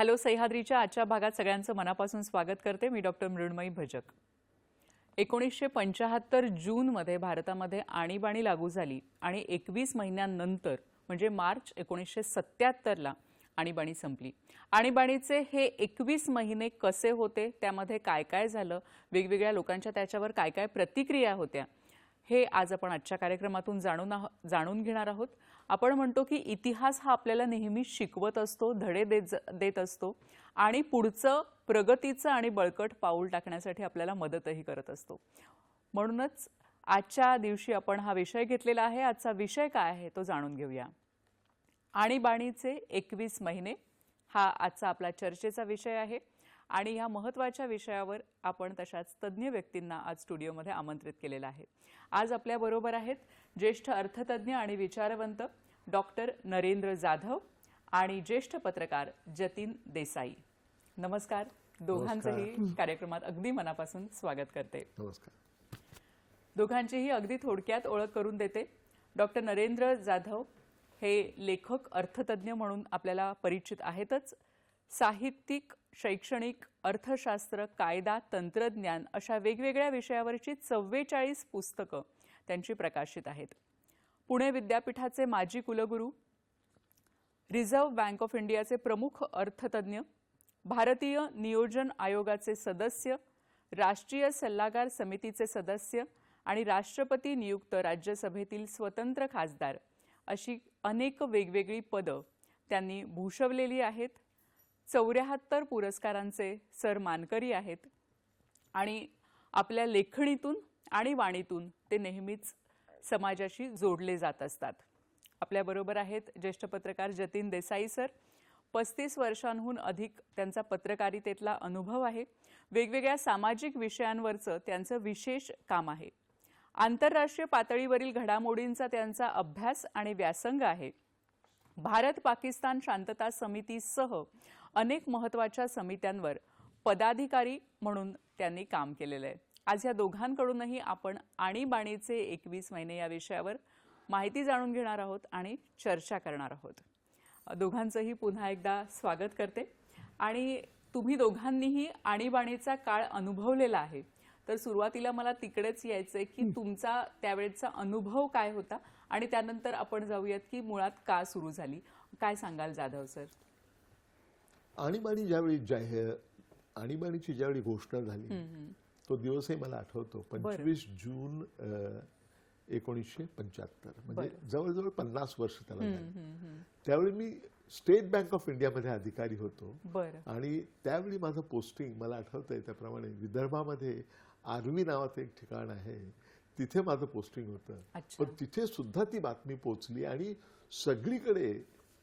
Hello सह्याद्रीच्या आजच्या भागात सगळ्यांचं मनापासून स्वागत करते. मी डॉक्टर मृण्मयी भजक. एकोणीसशे पंच्याहत्तर जूनमध्ये भारतामध्ये आणीबाणी लागू झाली आणि एकवीस महिन्यानंतर म्हणजे मार्च एकोणीसशे सत्याहत्तरला आणीबाणी संपली. आणीबाणीचे हे एकवीस महिने कसे होते? त्यामध्ये काय काय झालं? वेगवेगळ्या लोकांच्या त्याच्यावर काय काय प्रतिक्रिया होत्या? हे आज आपण आजच्या कार्यक्रमातून जाणून आहो- जाणून घेणार आहोत. आपण म्हणतो की इतिहास हा आपल्याला नेहमी शिकवत असतो धडे देत देत असतो आणि पुढचं प्रगतीचं आणि बळकट पाऊल टाकण्यासाठी आपल्याला मदतही करत असतो. म्हणूनच आजच्या दिवशी आपण हा विषय घेतलेला आहे. आजचा विषय काय आहे तो जाणून घेऊया. आणीबाणीचे एकवीस महिने हा आजचा आपला चर्चेचा विषय आहे. आणि ह्या महत्त्वाच्या विषयावर आपण तशाच तज्ज्ञ व्यक्तींना आज स्टुडिओमध्ये आमंत्रित केलेलं आहे. आज आपल्याबरोबर आहेत ज्येष्ठ अर्थतज्ज्ञ आणि विचारवंत डॉक्टर नरेंद्र जाधव आणि ज्येष्ठ पत्रकार जतीन देसाई. नमस्कार. दोघांचंही कार्यक्रमात अगदी मनापासून स्वागत करते. नमस्कार. दोघांचीही अगदी थोडक्यात ओळख करून देते. डॉक्टर नरेंद्र जाधव हे लेखक अर्थतज्ञ म्हणून आपल्याला परिचित आहेतच. साहित्यिक शैक्षणिक अर्थशास्त्र कायदा तंत्रज्ञान अशा वेगवेगळ्या विषयावरची चव्वेचाळीस पुस्तकं त्यांची प्रकाशित आहेत. पुणे विद्यापीठाचे माजी कुलगुरू रिझर्व्ह बँक ऑफ इंडियाचे प्रमुख अर्थतज्ञ भारतीय नियोजन आयोगाचे सदस्य राष्ट्रीय सल्लागार समितीचे सदस्य आणि राष्ट्रपती नियुक्त राज्यसभेतील स्वतंत्र खासदार अशी अनेक वेगवेगळी पदं त्यांनी भूषवलेली आहेत. चौऱ्याहत्तर पुरस्कारांचे सर मानकरी आहेत. आणि आपल्या लेखणीतून आणि वाणीतून ते नेहमीच समाजाशी जोडले जात असतात. आपल्याबरोबर आहेत ज्येष्ठ पत्रकार जतीन देसाई सर. पस्तीस वर्षांहून अधिक त्यांचा पत्रकारितेतला अनुभव आहे. वेगवेगळ्या सामाजिक विषयांवरचं त्यांचं विशेष काम आहे. आंतरराष्ट्रीय पातळीवरील घडामोडींचा त्यांचा अभ्यास आणि व्यासंग आहे. भारत पाकिस्तान शांतता समितीसह अनेक महत्त्वाच्या समित्यांवर पदाधिकारी म्हणून त्यांनी काम केलेलं आहे. आज या दोघांकडूनही आपण आणीबाणीचे एकवीस महिने या विषयावर माहिती जाणून घेणार आहोत आणि चर्चा करणार आहोत. दोघांचंही पुन्हा एकदा स्वागत करते. आणि तुम्ही दोघांनीही आणीबाणीचा काळ अनुभवलेला आहे. तर सुरुवातीला मला तिकडेच यायचंय की तुमचा त्यावेळेचा अनुभव काय होता? आणि त्यानंतर आपण जाऊयात की मुळात का सुरू झाली? काय सांगाल जाधव सर? आणीबाणी ज्यावेळी जाहीर आणीबाणीची ज्यावेळी घोषणा झाली तो दिवसही मला आठवतो. पंचवीस जून एकोणीसशे पंच्याहत्तर. म्हणजे जवळजवळ पन्नास वर्ष त्याला झाली. त्यावेळी मी स्टेट बँक ऑफ इंडियामध्ये अधिकारी होतो. आणि त्यावेळी माझं पोस्टिंग मला आठवतंय त्याप्रमाणे विदर्भामध्ये आर्वी नावाचं एक ठिकाण आहे. तिथे माझं पोस्टिंग होतं. पण तिथे सुद्धा ती बातमी पोचली आणि सगळीकडे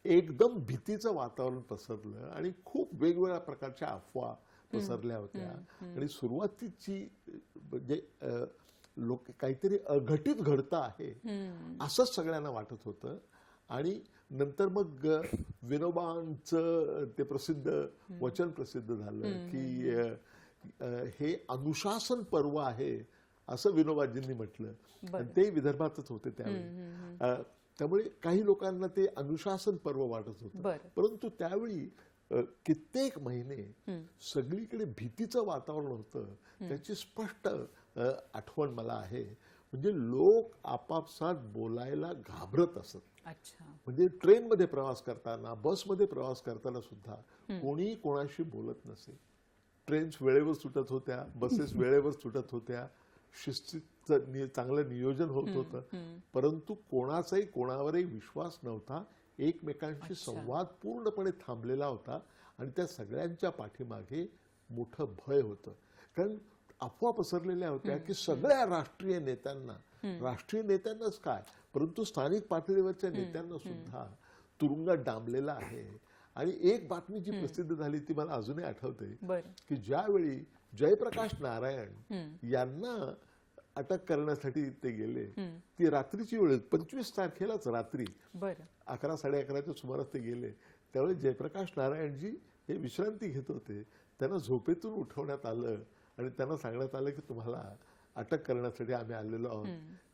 एकदम भीतीचं वातावरण पसरलं आणि खूप वेगवेगळ्या प्रकारच्या अफवा पसरल्या होत्या. आणि सुरुवातीची म्हणजे लोक काहीतरी अघटित घडतं आहे असंच सगळ्यांना वाटत होतं. आणि नंतर मग विनोबांचं ते प्रसिद्ध वचन प्रसिद्ध झालं की हे अनुशासन पर्व आहे असं विनोबाजींनी म्हटलं. आणि ते विदर्भातच होते त्यावेळी. त्यामुळे काही लोकांना ते अनुशासन पर्व वाटत होतं. परंतु त्यावेळी कित्येक महिने सगळीकडे भीतीचं वातावरण होतं. त्याची स्पष्ट आठवण मला आहे. म्हणजे लोक आपापसात बोलायला घाबरत असत. म्हणजे ट्रेनमध्ये प्रवास करताना बसमध्ये प्रवास करताना सुद्धा कोणी कोणाशी बोलत नसे. ट्रेन्स वेळेवर सुटत होत्या बसेस वेळेवर सुटत होत्या शिस्तीचं नि- चांगलं नियोजन होत होतं. परंतु कोणाचाही कोणावरही विश्वास नव्हता. एकमेकांशी संवाद पूर्णपणे थांबलेला होता आणि त्या सगळ्यांच्या पाठीमागे मोठं भय होतं. कारण अफवा पसरलेल्या होत्या की सगळ्या राष्ट्रीय नेत्यांना राष्ट्रीय नेत्यांनाच काय? परंतु स्थानिक पातळीवरच्या नेत्यांना सुद्धा तुरुंगात डांबलेला आहे. आणि एक बातमी जी प्रसिद्ध झाली ती मला अजूनही आठवते की ज्यावेळी जयप्रकाश नारायण यांना अटक करण्यासाठी ते गेले. ती रात्रीची वेळ पंचवीस तारखेलाच रात्री. अकरा साडे अकराच्या सुमारास ते गेले. त्यावेळी जयप्रकाश नारायणजी हे विश्रांती घेत होते. त्यांना झोपेतून उठवण्यात आलं आणि त्यांना सांगण्यात आलं की तुम्हाला अटक करण्यासाठी आम्ही आलेलो आहोत.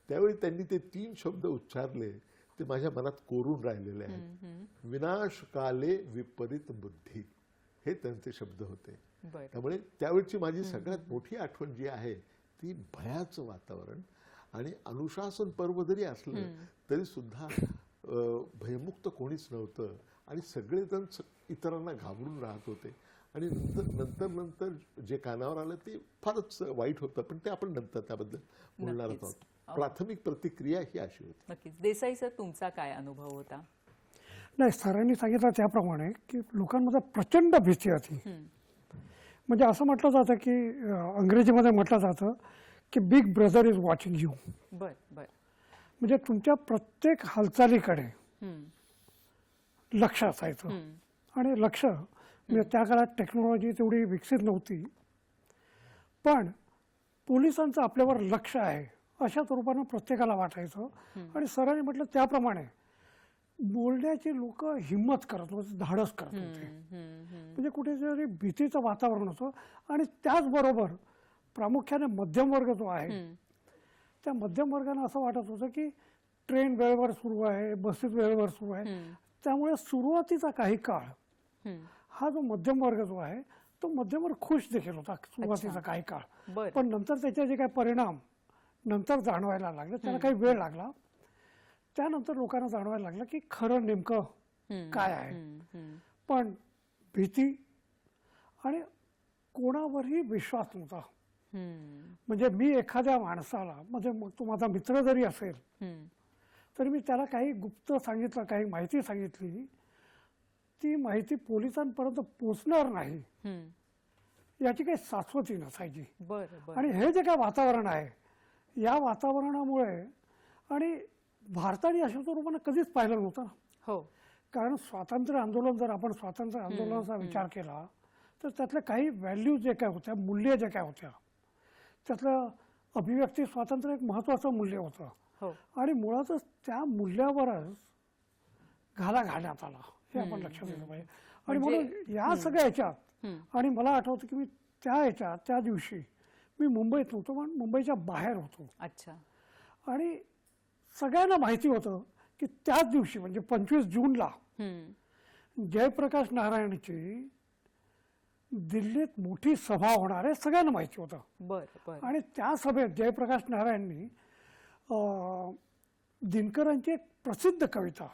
त्यावेळी त्यांनी ते तीन शब्द उच्चारले. ते माझ्या मनात कोरून राहिलेले आहेत. विनाश काले विपरीत बुद्धी. हे त्यांचे शब्द होते. त्यामुळे त्यावेळची माझी सगळ्यात मोठी आठवण जी आहे ती भयाचं वातावरण आणि अनुशासन पर्व जरी असलं तरी सुद्धा भयमुक्त कोणीच नव्हतं. आणि सगळेजण इतरांना घाबरून राहत होते. आणि नंतर नंतर नंतर जे कानावर आलं ते फारच वाईट होतं पण ते आपण नंतर त्याबद्दल बोलणारच. आहोत. प्राथमिक प्रतिक्रिया ही अशी होती. नक्कीच. देसाई सर तुमचा काय अनुभव होता? नाही सरांनी सांगितलं त्याप्रमाणे की लोकांमध्ये प्रचंड भीती होती. म्हणजे असं म्हटलं जातं की अं, इंग्रजीमध्ये म्हटलं जातं की big brother is watching you बर बर. म्हणजे तुमच्या प्रत्येक हालचालीकडे. लक्ष असायचं. आणि लक्ष म्हणजे त्या काळात टेक्नॉलॉजी तेवढी विकसित नव्हती. पण पोलिसांचं आपल्यावर लक्ष आहे अशा स्वरूपानं प्रत्येकाला वाटायचं. आणि सरांनी म्हटलं त्याप्रमाणे बोलण्याची लोक हिंमत करत होते धाडस करत होते. म्हणजे कुठेतरी भीतीचं वातावरण होतं आणि त्याचबरोबर प्रामुख्याने मध्यम वर्ग जो आहे. त्या मध्यम वर्गानं असं वाटत होतं की ट्रेन वेळेवर सुरू आहे बसेस वेळेवर सुरू आहे. त्यामुळे सुरुवातीचा काही काळ. हा जो मध्यम वर्ग जो आहे तो मध्यम वर्ग खुश देखील होता सुरुवातीचा काही काळ पण नंतर त्याचे जे काही परिणाम नंतर जाणवायला लागले त्याला काही वेळ लागला त्यानंतर लोकांना जाणवायला लागलं की खरं नेमकं. काय आहे. पण भीती आणि कोणावरही विश्वास नव्हता. म्हणजे मी एखाद्या माणसाला म्हणजे मग तो माझा मित्र जरी असेल. तरी मी त्याला काही गुप्त सांगितलं काही माहिती सांगितली ती माहिती पोलिसांपर्यंत पोचणार नाही. याची काही शाश्वती नसायची आणि हे जे काय वातावरण आहे या वातावरणामुळे आणि भारताने अशा स्वरूपानं कधीच पाहिलं नव्हतं हो. कारण स्वातंत्र्य आंदोलन जर आपण स्वातंत्र्य आंदोलनाचा विचार केला तर त्यातल्या काही व्हॅल्यूज जे काय होत्या मूल्य जे काय होत्या त्यातलं अभिव्यक्ती स्वातंत्र्य एक महत्वाचं मूल्य होतं. हो. आणि मुळातच त्या मूल्यावरच घाला घालण्यात आला हे आपण लक्षात घेतलं पाहिजे. आणि म्हणजे- म्हणून या सगळ्या ह्याच्यात. आणि मला आठवतं की मी त्या ह्याच्यात त्या दिवशी मी मुंबईत नव्हतो पण मुंबईच्या बाहेर होतो. अच्छा. आणि सगळ्यांना माहिती होतं की त्याच दिवशी म्हणजे पंचवीस जूनला. जयप्रकाश नारायणची दिल्लीत मोठी सभा होणार आहे सगळ्यांना माहिती होतं आणि त्या सभेत जयप्रकाश नारायणनी दिनकरांची एक प्रसिद्ध कविता.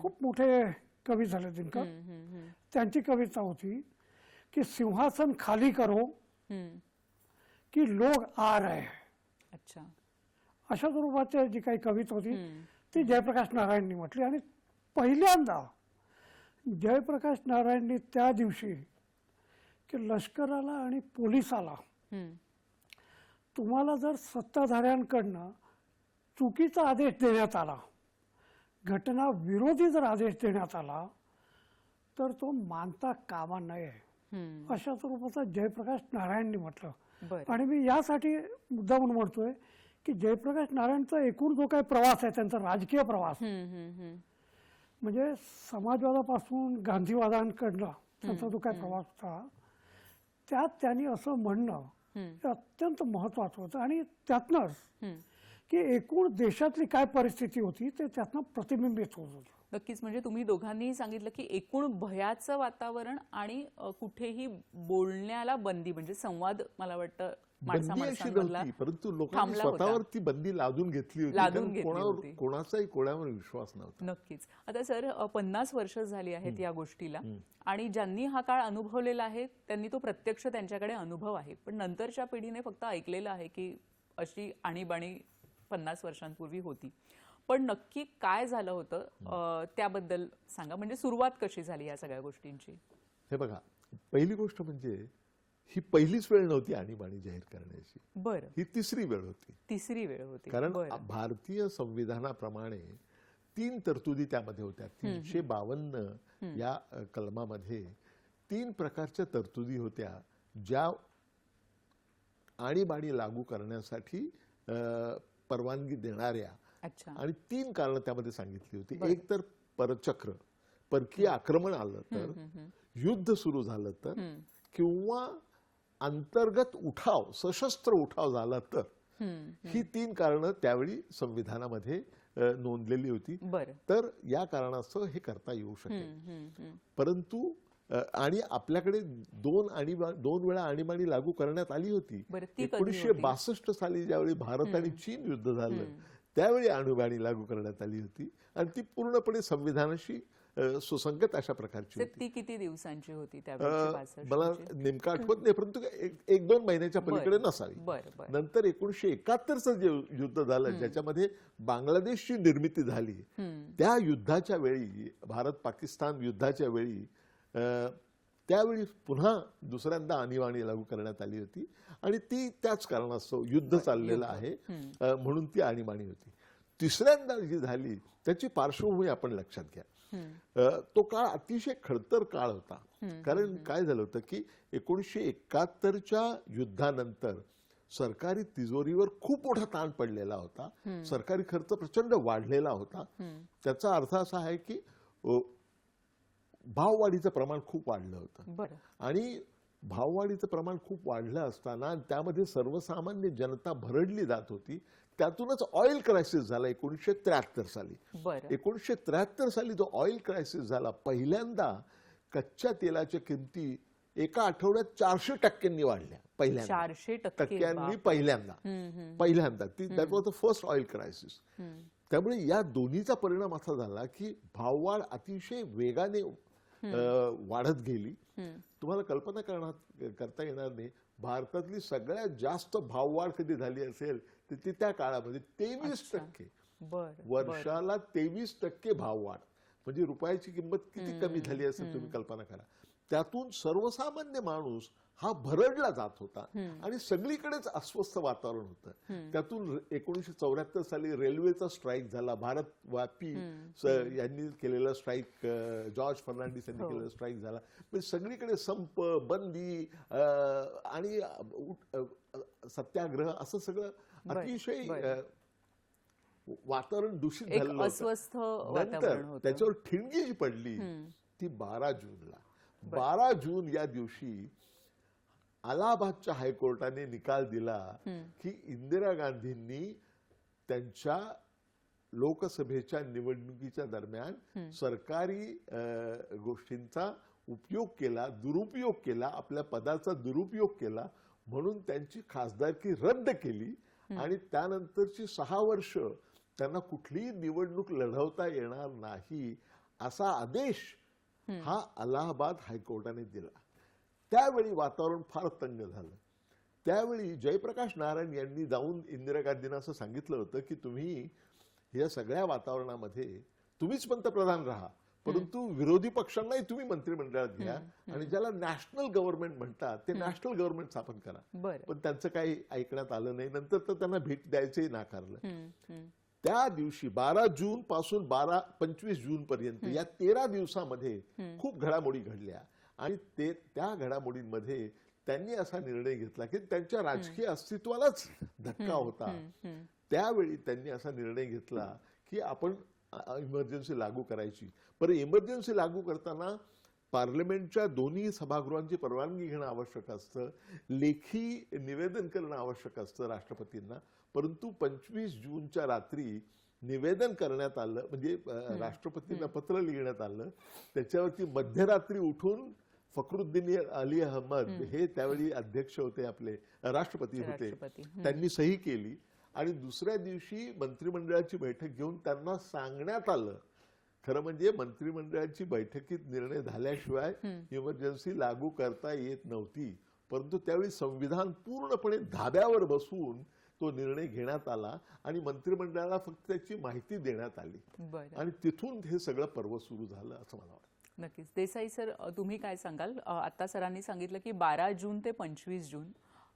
खूप मोठे कवी झाले दिनकर. त्यांची कविता होती की सिंहासन खाली करो. की लोग आ रहे अच्छा अशा स्वरूपाची जी काही कविता होती. ती जयप्रकाश नारायणनी म्हटली आणि पहिल्यांदा जयप्रकाश नारायणनी त्या दिवशी की लष्कराला आणि पोलिसाला. तुम्हाला जर सत्ताधाऱ्यांकडनं चुकीचा आदेश देण्यात आला घटना विरोधी जर आदेश देण्यात आला तर तो मानता कामा नये. अशा स्वरूपाचा जयप्रकाश नारायणनी म्हटलं आणि मी यासाठी मुद्दा म्हणून म्हणतोय की जयप्रकाश नारायणचा एकूण जो काही प्रवास आहे त्यांचा राजकीय प्रवास. म्हणजे समाजवादापासून गांधीवादांकडला त्यांचा जो काही प्रवास होता त्यात त्यांनी असं म्हणणं. हे अत्यंत महत्वाचं होतं आणि त्यातनंच. की एकूण देशातली काय परिस्थिती होती ते त्यातनं प्रतिबिंबित होत होतं नक्कीच म्हणजे तुम्ही दोघांनीही सांगितलं की एकूण भयाचं वातावरण आणि कुठेही बोलण्याला बंदी म्हणजे संवाद मला वाटतं माणसा माणसांमधला परंतु लोकांनी. स्वतःवर ती बंदी लादून घेतली होती लादून घेतली कोणावर. कोणाचाही कोणावर विश्वास नव्हता. नक्कीच. आता सर पन्नास वर्ष झाली आहेत या गोष्टीला आणि ज्यांनी हा काळ अनुभवलेला आहे त्यांनी तो प्रत्यक्ष त्यांच्याकडे अनुभव आहे. पण नंतरच्या पिढीने फक्त ऐकलेलं आहे की अशी आणीबाणी पन्नास वर्षांपूर्वी होती. पण नक्की काय झालं होतं त्याबद्दल सांगा. म्हणजे सुरुवात कशी झाली या सगळ्या गोष्टींची? हे बघा पहिली गोष्ट म्हणजे ही पहिलीच वेळ नव्हती आणीबाणी जाहीर करण्याची. बरं. ही तिसरी वेळ होती. तिसरी वेळ होती. कारण भारतीय संविधानाप्रमाणे तीन तरतुदी त्यामध्ये होत्या. तीनशे बावन्न या कलमामध्ये तीन प्रकारच्या तरतुदी होत्या ज्या आणीबाणी लागू करण्यासाठी परवानगी देणाऱ्या अच्छा. आणि तीन कारणं त्यामध्ये सांगितली होती. एक तर परचक्र परकीय आक्रमण आलं तर युद्ध सुरू झालं तर. किंवा अंतर्गत उठाव सशस्त्र उठाव झाला तर. ही तीन कारणं त्यावेळी संविधानामध्ये नोंदलेली होती. बरं. तर या कारणास्तव हे करता येऊ शकेल. परंतु आणि आपल्याकडे दोन आणीबा दोन वेळा आणीबाणी लागू करण्यात आली होती. एकोणीसशे? बासष्ट साली ज्यावेळी भारत आणि चीन युद्ध झालं त्यावेळी आणीबाणी लागू करण्यात आली होती. आणि ती पूर्णपणे संविधानाशी सुसंगत अशा प्रकारची ती किती दिवसांची होती? मला नेमकं आठवत नाही परंतु एक- एक दोन महिन्याच्या पलीकडे नसावी. नंतर एकोणीसशे एकाहत्तरचं जे युद्ध झालं ज्याच्यामध्ये बांगलादेशची निर्मिती झाली. त्या युद्धाच्या वेळी भारत पाकिस्तान युद्धाच्या वेळी त्यावेळी पुन्हा दुसऱ्यांदा आणीबाणी लागू करण्यात आली होती. आणि ती त्याच कारणास्तव युद्ध चाललेलं आहे म्हणून ती आणीबाणी होती. तिसऱ्यांदा जी झाली त्याची पार्श्वभूमी आपण लक्षात घ्या. तो काळ अतिशय खडतर काळ होता. कारण काय झालं होतं की एकोणीसशे एकाहत्तरच्या युद्धानंतर सरकारी तिजोरीवर खूप मोठा ताण पडलेला होता. सरकारी खर्च प्रचंड वाढलेला होता. त्याचा अर्थ असा आहे की भाववाढीचं प्रमाण खूप वाढलं होतं. आणि भाववाढीचं प्रमाण खूप वाढलं असताना त्यामध्ये सर्वसामान्य जनता भरडली जात होती. त्यातूनच ऑइल क्रायसिस झाला एकोणीसशे त्र्याहत्तर साली. एकोणीसशे त्र्याहत्तर साली जो ऑइल क्रायसिस झाला पहिल्यांदा कच्च्या तेलाच्या किमती एका आठवड्यात चारशे टक्क्यांनी वाढल्या पहिल्यांदा. चारशे टक्के टक्क्यांनी. पहिल्यांदा. पहिल्यांदा. ती that was the first oil crisis. त्यामुळे या दोन्हीचा परिणाम असा झाला की भाववाढ अतिशय वेगाने वाढत गेली. तुम्हाला कल्पना करणार करता येणार नाही. भारतातली सगळ्यात जास्त भाववाढ कधी झाली असेल तर ती त्या काळामध्ये तेवीस टक्के. वर्षाला तेवीस टक्के भाववाढ म्हणजे रुपयाची किंमत किती कमी झाली असेल तुम्ही कल्पना करा. त्यातून सर्वसामान्य माणूस हा भरडला जात होता आणि सगळीकडेच अस्वस्थ वातावरण होतं. त्यातून एकोणीशे चौऱ्याहत्तर साली रेल्वेचा स्ट्राईक झाला. भारत व्यापी स- यांनी केलेला स्ट्राईक जॉर्ज फर्नांडिस यांनी केलेला स्ट्राईक झाला. म्हणजे सगळीकडे संप बंदी आणि सत्याग्रह असं सगळं अतिशय वातावरण दूषित होतं. अस्वस्थ नंतर त्याच्यावर ठिणगी जी पडली ती बारा जूनला. बारा. जून या दिवशी अलाहाबादच्या हायकोर्टाने निकाल दिला की इंदिरा गांधींनी त्यांच्या लोकसभेच्या निवडणुकीच्या दरम्यान सरकारी अ, गोष्टींचा उपयोग केला दुरुपयोग केला आपल्या पदाचा दुरुपयोग केला म्हणून त्यांची खासदारकी रद्द केली आणि त्यानंतरची सहा वर्ष त्यांना कुठलीही निवडणूक लढवता येणार नाही असा आदेश हा अलाहाबाद हायकोर्टाने दिला. त्यावेळी वातावरण फार तंग झालं. त्यावेळी जयप्रकाश नारायण यांनी जाऊन इंदिरा गांधींना असं सांगितलं होतं की तुम्ही या सगळ्या वातावरणामध्ये तुम्हीच पंतप्रधान राहा. परंतु विरोधी पक्षांनाही तुम्ही मंत्रिमंडळात घ्या आणि ज्याला नॅशनल गव्हर्नमेंट म्हणतात ते नॅशनल गव्हर्नमेंट स्थापन करा. पण त्यांचं काही ऐकण्यात आलं नाही. नंतर तर त्यांना भेट द्यायचंही नाकारलं. त्या दिवशी बारा जून पासून बारा पंचवीस जून पर्यंत या तेरा दिवसामध्ये खूप घडामोडी घडल्या. आणि ते त्या घडामोडींमध्ये त्यांनी असा निर्णय घेतला की त्यांच्या राजकीय अस्तित्वालाच धक्का होता. त्यावेळी त्यांनी असा निर्णय घेतला की आपण इमर्जन्सी लागू करायची. बरं इमर्जन्सी लागू करताना पार्लमेंटच्या दोन्ही सभागृहांची परवानगी घेणं आवश्यक असतं. लेखी निवेदन करणं आवश्यक असतं राष्ट्रपतींना. परंतु पंचवीस जूनच्या रात्री निवेदन करण्यात आलं म्हणजे राष्ट्रपतींना पत्र लिहिण्यात आलं. त्याच्यावरती मध्यरात्री उठून फखरुद्दीन अली अहमद हे त्यावेळी अध्यक्ष होते आपले राष्ट्रपती होते. त्यांनी सही केली आणि दुसऱ्या दिवशी मंत्रिमंडळाची बैठक घेऊन त्यांना सांगण्यात आलं खरं म्हणजे मंत्रिमंडळाची बैठकीत निर्णय झाल्याशिवाय इमर्जन्सी लागू करता येत नव्हती. परंतु त्यावेळी संविधान पूर्णपणे धाब्यावर बसवून तो निर्णय घेण्यात आला आणि मंत्रिमंडळाला फक्त त्याची माहिती देण्यात आली. आणि तिथून हे सगळं पर्व सुरू झालं असं मला वाटतं. नक्कीच. देसाई सर तुम्ही काय सांगाल? आता सरांनी सांगितलं की बारा जून ते पंचवीस जून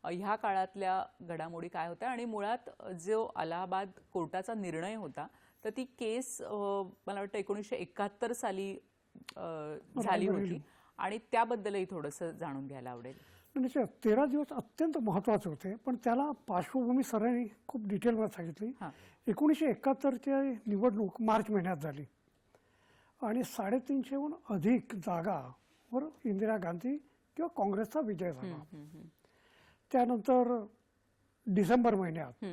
ह्या काळातल्या घडामोडी काय होत्या? आणि मुळात जो अलाहाबाद कोर्टाचा निर्णय होता तर ती केस मला वाटतं एकोणीसशे एकाहत्तर साली झाली होती. आणि त्याबद्दलही थोडंसं जाणून घ्यायला आवडेल. निश्चित तेरा दिवस अत्यंत महत्त्वाचे होते पण त्याला पार्श्वभूमी सरांनी खूप डिटेलमध्ये सांगितली. एकोणीसशे एकाहत्तरची निवडणूक मार्च महिन्यात झाली. आणि साडेतीनशेहून अधिक जागावर इंदिरा गांधी किंवा काँग्रेसचा विजय झाला. त्यानंतर डिसेंबर महिन्यात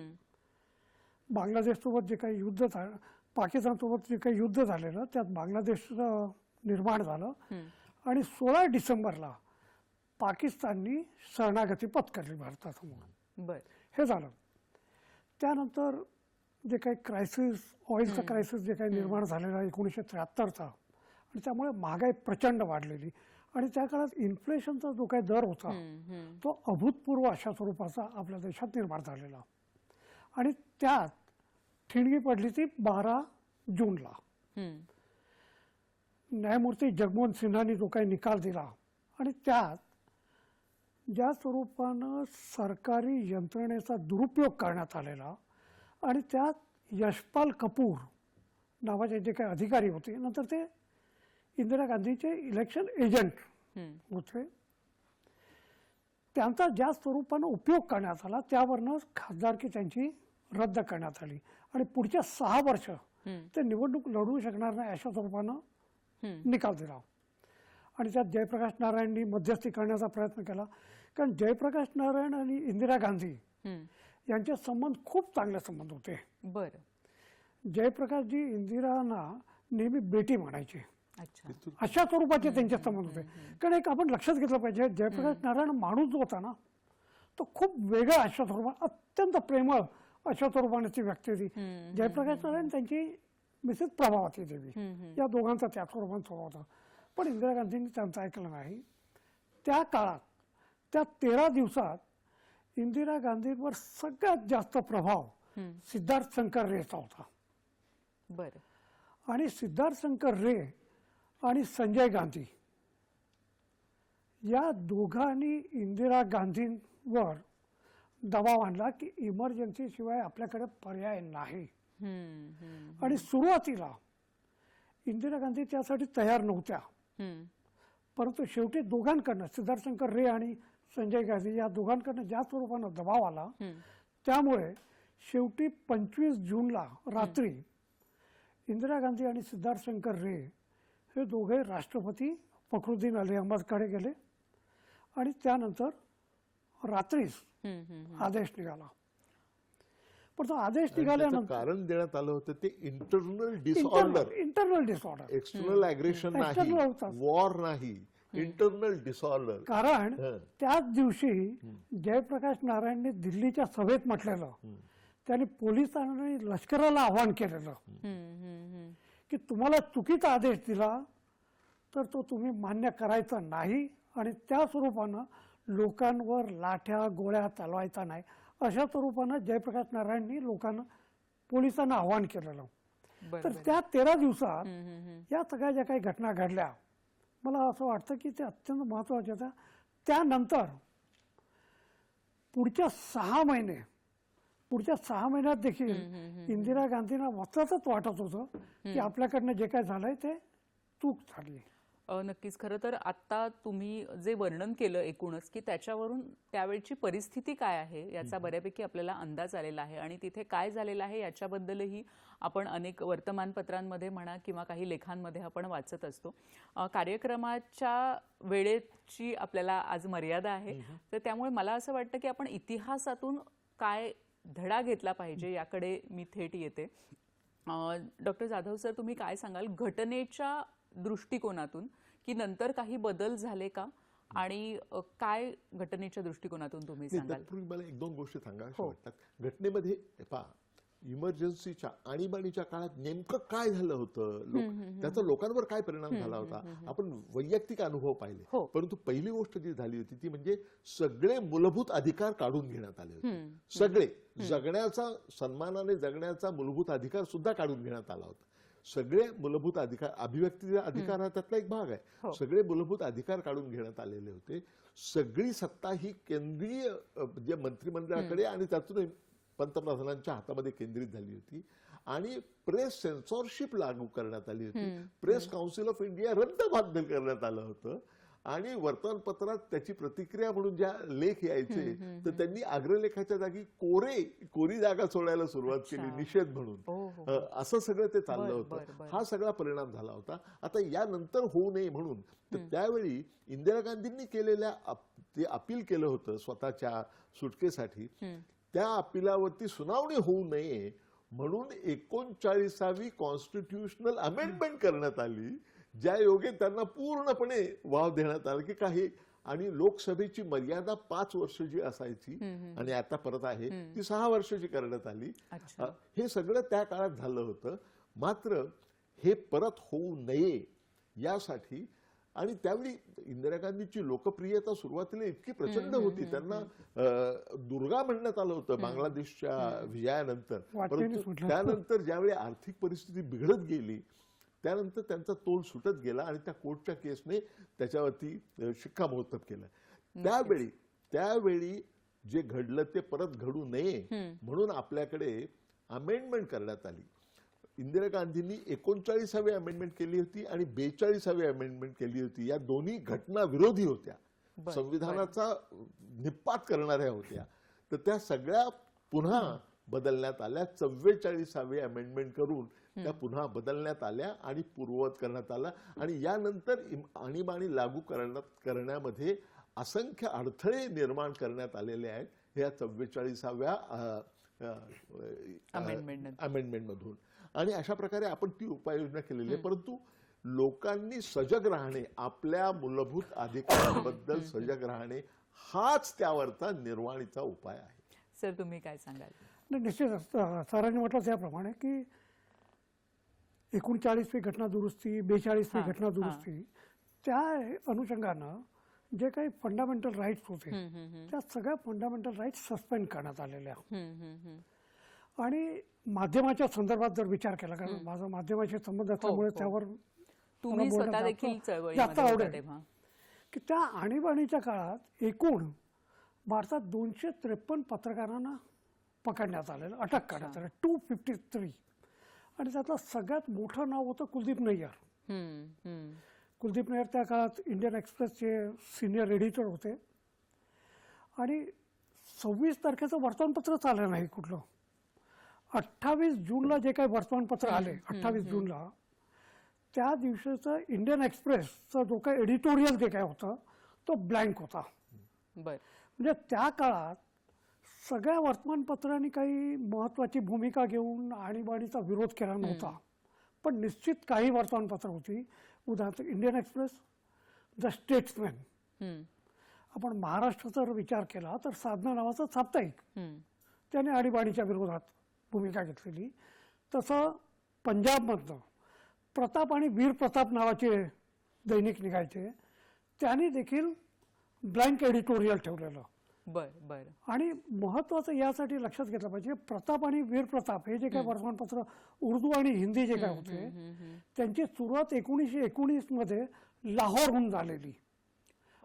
बांगलादेशसोबत जे काही युद्ध झालं पाकिस्तानसोबत जे काही युद्ध झालेलं त्यात बांगलादेश निर्माण झालं. आणि सोळा डिसेंबरला पाकिस्ताननी शरणागती पत्करली भारतासमोर. हे झालं. त्यानंतर जे काही क्रायसिस ऑइलचा क्रायसिस जे काही निर्माण झालेला एकोणीसशे त्र्याहत्तरचा आणि त्यामुळे महागाई प्रचंड वाढलेली. आणि त्या काळात इन्फ्लेशनचा जो काही दर होता तो अभूतपूर्व अशा स्वरूपाचा आपल्या देशात निर्माण झालेला. आणि त्यात ठिणगी पडली ती बारा जूनला. न्यायमूर्ती जगमोहन सिन्हानी जो काही निकाल दिला आणि त्यात ज्या स्वरूपानं सरकारी यंत्रणेचा दुरुपयोग करण्यात आलेला आणि त्यात यशपाल कपूर नावाचे जे काही अधिकारी होते नंतर ते इंदिरा गांधीचे इलेक्शन एजंट होते. त्यांचा ज्या स्वरूपानं उपयोग करण्यात आला त्यावरनं खासदारकी त्यांची रद्द करण्यात आली. आणि पुढच्या सहा वर्ष ते निवडणूक लढवू शकणार नाही अशा स्वरूपानं निकाल दिला. आणि त्यात जयप्रकाश नारायणनी मध्यस्थी करण्याचा प्रयत्न केला. कारण जयप्रकाश नारायण आणि इंदिरा गांधी यांचे संबंध खूप चांगले संबंध होते. बर. जयप्रकाशजी इंदिरांना नेहमी बेटी म्हणायचे. अशा स्वरूपाचे त्यांचे संबंध होते. कारण एक आपण लक्षात घेतलं पाहिजे जयप्रकाश नारायण माणूस जो होता ना तो खूप वेगळा अशा स्वरूपात अत्यंत प्रेमळ अशा स्वरूपाने ती व्यक्ती होती. जयप्रकाश नारायण त्यांची मिसेस प्रभावती देवी. या दोघांचा त्या स्वरूपात स्वभाव होता. पण इंदिरा गांधींनी त्यांचं ऐकलं नाही. त्या काळात त्या तेरा दिवसात इंदिरा गांधींवर सगळ्यात जास्त प्रभाव सिद्धार्थ शंकर रेचा होता. बर. आणि सिद्धार्थ शंकर रे आणि संजय गांधी या दोघांनी इंदिरा गांधींवर दबाव आणला की इमर्जन्सी शिवाय आपल्याकडे पर्याय नाही. आणि सुरुवातीला इंदिरा गांधी त्यासाठी तयार नव्हत्या. परंतु शेवटी दोघांकडनं सिद्धार्थ शंकर रे आणि संजय गांधी या दोघांकडनं ज्या स्वरूपानं दबाव आला त्यामुळे शेवटी पंचवीस जूनला रात्री इंदिरा गांधी आणि सिद्धार्थ शंकर रे हे दोघे राष्ट्रपती फखरुद्दीन अली अहमदकडे गेले. आणि त्यानंतर रात्रीच आदेश निघाला. पण तो आदेश निघाल्यानंतर कारण देण्यात आलं होतं ते internal disorder internal disorder external aggression नाही. वॉर नाही इंटरनल डिसऑर्डर कारण. त्याच दिवशी जयप्रकाश नारायणने दिल्लीच्या सभेत म्हटलेलं त्यांनी पोलिसांनी लष्कराला आवाहन केलेलं की तुम्हाला चुकीचा आदेश दिला तर तो तुम्ही मान्य करायचा नाही आणि त्या स्वरूपानं लोकांवर लाठ्या गोळ्या चालवायचा नाही. अशा स्वरूपानं जयप्रकाश नारायणनी लोकांना पोलिसांना आवाहन केलेलं. तर त्या तेरा दिवसात या सगळ्या ज्या काही घटना घडल्या मला असं वाटतं की ते अत्यंत महत्त्वाच्या होत्या. त्यानंतर पुढच्या सहा महिने पुढच्या सहा महिन्यात देखील इंदिरा गांधींना सतत वाटत होतं की आपल्याकडनं जे काय झालंय ते चूक झाली नक्कीच. खरं तर आत्ता तुम्ही जे वर्णन केलं एकूणच की त्याच्यावरून त्यावेळची परिस्थिती काय आहे याचा बऱ्यापैकी आपल्याला अंदाज आलेला आहे आणि तिथे काय झालेलं आहे याच्याबद्दलही आपण अनेक वर्तमानपत्रांमध्ये म्हणा किंवा काही लेखांमध्ये आपण वाचत असतो. कार्यक्रमाच्या वेळेची आपल्याला आज मर्यादा आहे. तर त्यामुळे मला असं वाटतं की आपण इतिहासातून काय धडा घेतला पाहिजे याकडे मी थेट येते. डॉक्टर जाधव सर तुम्ही काय सांगाल? घटनेच्या दृष्टिकोनातून की नंतर काही बदल झाले का? आणि काय घटनेच्या दृष्टिकोनातून तुम्ही सांगाल? मला एक दोन गोष्टी सांगाव्या हो. वाटतात. घटनेमध्ये पहा इमर्जन्सीच्या आणीबाणीच्या काळात नेमकं काय झालं होतं? लोक- त्याचा लोकांवर काय परिणाम झाला होता? आपण वैयक्तिक अनुभव पाहिले. हो. परंतु पहिली गोष्ट जी झाली होती ती म्हणजे सगळे मूलभूत अधिकार काढून घेण्यात आले होते. सगळे. जगण्याचा सन्मानाने जगण्याचा मूलभूत अधिकार सुद्धा काढून घेण्यात आला होता. सगळे मूलभूत अधिकार अभिव्यक्तीचा अधिकार हा त्यातला एक भाग हो. आहे सगळे मूलभूत अधिकार काढून घेण्यात आलेले होते. सगळी सत्ता ही केंद्रीय अ, जे मंत्रिमंडळाकडे आणि त्यातून पंतप्रधानांच्या हातामध्ये केंद्रित झाली होती. आणि प्रेस सेन्सॉरशिप लागू करण्यात आली होती. प्रेस काउन्सिल ऑफ इंडिया रद्द बाध्य करण्यात आलं होतं. आणि वर्तमानपत्रात त्याची प्रतिक्रिया म्हणून ज्या लेख यायचे तर त्यांनी अग्रलेखाच्या जागी कोरे कोरी जागा सोडायला सुरुवात केली. निषेध म्हणून. हो हो. असं सगळं ते चाललं होतं. हा सगळा परिणाम झाला होता. आता यानंतर होऊ नये म्हणून तर त्यावेळी इंदिरा गांधींनी केलेल्या ते अपील केलं होतं स्वतःच्या सुटकेसाठी त्या अपिलावरती सुनावणी होऊ नये म्हणून एकोणचाळीसावी कॉन्स्टिट्यूशनल अमेंडमेंट करण्यात आली. ज्या योगे त्यांना पूर्णपणे वाव देण्यात आला की काही आणि लोकसभेची मर्यादा पाच वर्ष जी असायची आणि आता परत आहे ती सहा वर्षाची करण्यात आली. हे सगळं त्या काळात झालं होतं. मात्र हे परत होऊ नये यासाठी आणि त्यावेळी इंदिरा गांधीची लोकप्रियता सुरुवातीला इतकी प्रचंड होती. त्यांना दुर्गा म्हणण्यात आलं होतं बांगलादेशच्या विजयानंतर. परंतु. त्यानंतर ज्यावेळी आर्थिक परिस्थिती बिघडत गेली त्यानंतर त्यांचा तोल सुटत गेला आणि त्या कोर्टच्या केसने त्याच्यावरती शिक्कामोर्तब केलं. त्यावेळी त्यावेळी जे घडलं ते परत घडू नये म्हणून आपल्याकडे अमेंडमेंट करण्यात आली. इंदिरा गांधींनी एकोणचाळीसावी अमेंडमेंट केली होती आणि बेचाळीसावी अमेंडमेंट केली होती. या दोन्ही घटना विरोधी होत्या. संविधानाचा निपात करणाऱ्या होत्या. तर त्या सगळ्या पुन्हा बदलण्यात आल्या. चव्वेचाळीसावी अमेंडमेंट करून त्या पुन्हा बदलण्यात आल्या आणि पूर्ववत करण्यात आल्या आणि यानंतर आणीबाणी लागू करण्यात करण्यामध्ये असंख्य अडथळे निर्माण करण्यात आलेले आहेत ह्या चव्वेचाळीसाव्या Amendment नंतर. अमेंडमेंट मधून. आणि अशा प्रकारे आपण ती उपाययोजना केलेली आहे. परंतु लोकांनी सजग राहणे आपल्या मूलभूत अधिकारांबद्दल सजग राहणे हाच त्यावरचा निर्वाणीचा उपाय आहे. सर तुम्ही काय सांगाल? नाही निश्चितच अं, सरांनी म्हटलं त्याप्रमाणे की एकोणचाळीसवी घटना दुरुस्ती बेचाळीसवी हां, घटना दुरुस्ती त्या अनुषंगानं जे काही फंडामेंटल राईट्स होते त्या सगळ्या फंडामेंटल राईट्स सस्पेंड करण्यात आलेल्या. आणि माध्यमाच्या संदर्भात जर विचार केला कारण माझा माध्यमाशी संबंध असल्यामुळे हो. त्यावर जास्त- आवडेल. की त्या आणीबाणीच्या काळात एकूण भारतात दोनशे त्रेपन्न पत्रकारांना पकडण्यात आलेलं अटक करण्यात आलं टू फिफ्टी थ्री आणि त्यातलं सगळ्यात मोठं नाव होतं कुलदीप नय्यर. कुलदीप नय्यर त्या काळात इंडियन एक्सप्रेसचे सिनियर एडिटर होते. आणि सव्वीस तारखेचं वर्तमानपत्र आलं नाही कुठलं. अठ्ठावीस जूनला जे काही वर्तमानपत्र आले अठ्ठावीस जूनला त्या दिवशीचं इंडियन एक्सप्रेसचा जो काही एडिटोरियल जे काय होतं तो ब्लँक होता. बर. म्हणजे त्या काळात सगळ्या वर्तमानपत्रांनी काही महत्वाची भूमिका घेऊन आणीबाणीचा विरोध केला नव्हता. पण निश्चित काही वर्तमानपत्र होती. उदाहरणार्थ इंडियन एक्सप्रेस द स्टेट्समॅन आपण महाराष्ट्राचा जर विचार केला तर साधना नावाचं साप्ताहिक. त्याने आणीबाणीच्या विरोधात भूमिका घेतलेली. तसं पंजाबमधनं प्रताप आणि वीर प्रताप नावाचे दैनिक निघायचे. त्याने देखील ब्लँक एडिटोरियल ठेवलेलं. बर बर. आणि महत्वाचं यासाठी लक्षात घेतलं पाहिजे प्रताप आणि वीर प्रताप हे जे काही वर्तमानपत्र उर्दू आणि हिंदी जे काय होते त्यांची सुरुवात एकोणीसशे एकोणीसमध्ये लाहोरहून झालेली.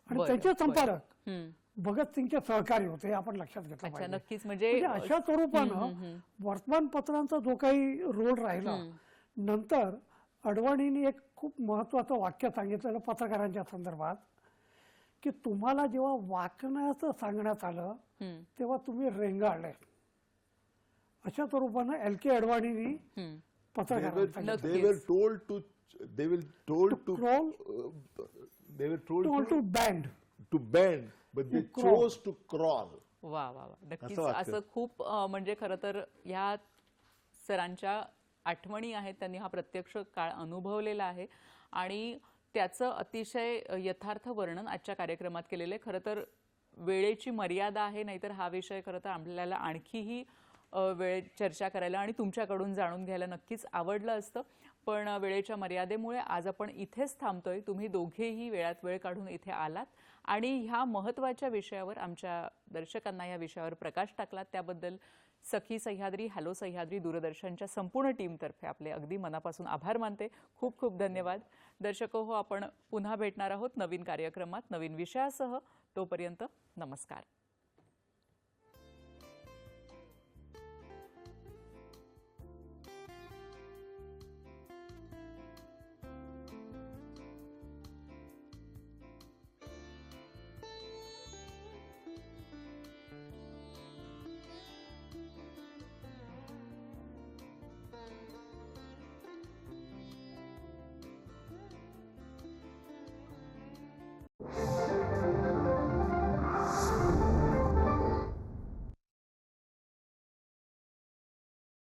आणि त्यांचे. संपादक. भगतसिंगचे सहकारी होते हे आपण लक्षात घेतलं पाहिजे. नक्कीच म्हणजे म्हणजे अशा स्वरूपानं वर्तमानपत्रांचा जो काही रोल राहिला नंतर अडवाणींनी एक खूप महत्वाचं वाक्य सांगितलेलं पत्रकारांच्या संदर्भात की तुम्हाला जेव्हा वाकण्याचं सांगण्यात आलं तेव्हा तुम्ही रेंगाळले अशा स्वरूपानं एल के अडवाणींनी bend. but they To crawl. chose to crawl. वा वा वा. नक्कीच. असं खूप म्हणजे खरं तर ह्या सरांच्या आठवणी आहेत त्यांनी हा प्रत्यक्ष काळ अनुभवलेला आहे. आणि त्याचं अतिशय यथार्थ वर्णन आजच्या कार्यक्रमात केलेलं आहे. खरं तर वेळेची मर्यादा आहे नाहीतर हा विषय खरं तर आपल्याला आणखीही वेळ चर्चा करायला आणि तुमच्याकडून जाणून घ्यायला नक्कीच आवडलं असतं. पण वेळेच्या मर्यादेमुळे आज आपण इथेच थांबतोय. तुम्ही दोघेही वेळात वेळ काढून इथे आलात. आणि ह्या महत्त्वाच्या विषयावर आमच्या दर्शकांना या विषयावर प्रकाश टाकलात. त्याबद्दल सखी सह्याद्री हॅलो सह्याद्री दूरदर्शनच्या संपूर्ण टीमतर्फे आपले अगदी मनापासून आभार मानते. खूप खूप धन्यवाद. दर्शको हो आपण पुन्हा भेटणार आहोत नवीन कार्यक्रमात नवीन विषयासह. तोपर्यंत नमस्कार.